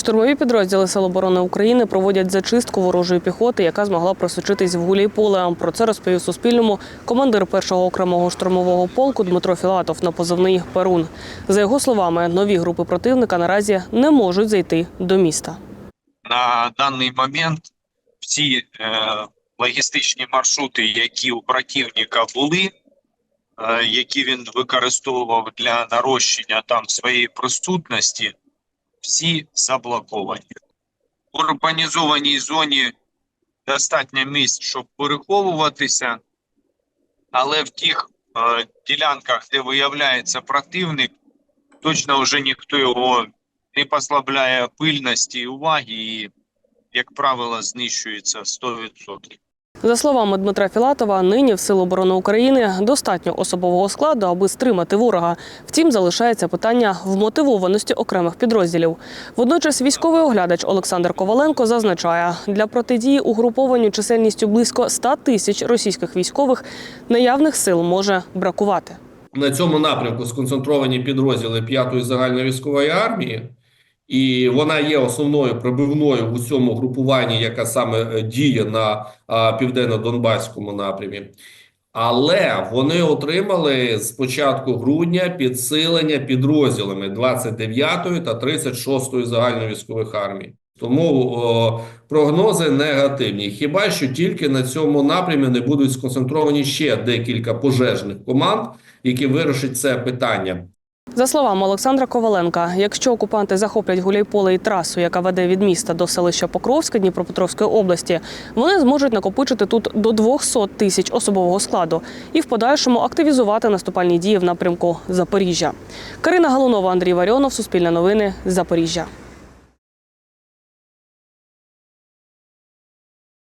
Штурмові підрозділи Сил оборони України проводять зачистку ворожої піхоти, яка змогла просочитись в Гуляйполе. Про це розповів Суспільному командир першого окремого штурмового полку Дмитро Філатов на позивний Перун. За його словами, нові групи противника наразі не можуть зайти до міста. на даний момент всі е, логістичні маршрути, які у противника були, е, які він використовував для нарощення там своєї присутності, всі заблоковані. В урбанізованій зоні достатньо місць, щоб переховуватися, але в тих е, ділянках, де виявляється противник, точно вже ніхто його не послабляє пильності і уваги, і, як правило, знищується 100%. За словами Дмитра Філатова, нині в Сил оборони України достатньо особового складу, аби стримати ворога. Втім, залишається питання вмотивованості окремих підрозділів. Водночас військовий оглядач Олександр Коваленко зазначає, для протидії угрупованню чисельністю близько 100 тисяч російських військових наявних сил може бракувати. На цьому напрямку сконцентровані підрозділи 5-ї загальної військової армії, і вона є основною пробивною в усьому групуванні, яка саме е, діє на південно-донбаському напрямі. Але вони отримали з початку грудня підсилення підрозділами 29-ї та 36-ї загальної військових армій. Тому о, прогнози негативні. Хіба що тільки на цьому напрямі не будуть сконцентровані ще декілька пожежних команд, які вирішать це питання. За словами Олександра Коваленка, якщо окупанти захоплять Гуляйполе і трасу, яка веде від міста до селища Покровське Дніпропетровської області, вони зможуть накопичити тут до 200 тисяч особового складу і в подальшому активізувати наступальні дії в напрямку Запоріжжя. Карина Галунова, Андрій Варіонов, Суспільне новини, Запоріжжя.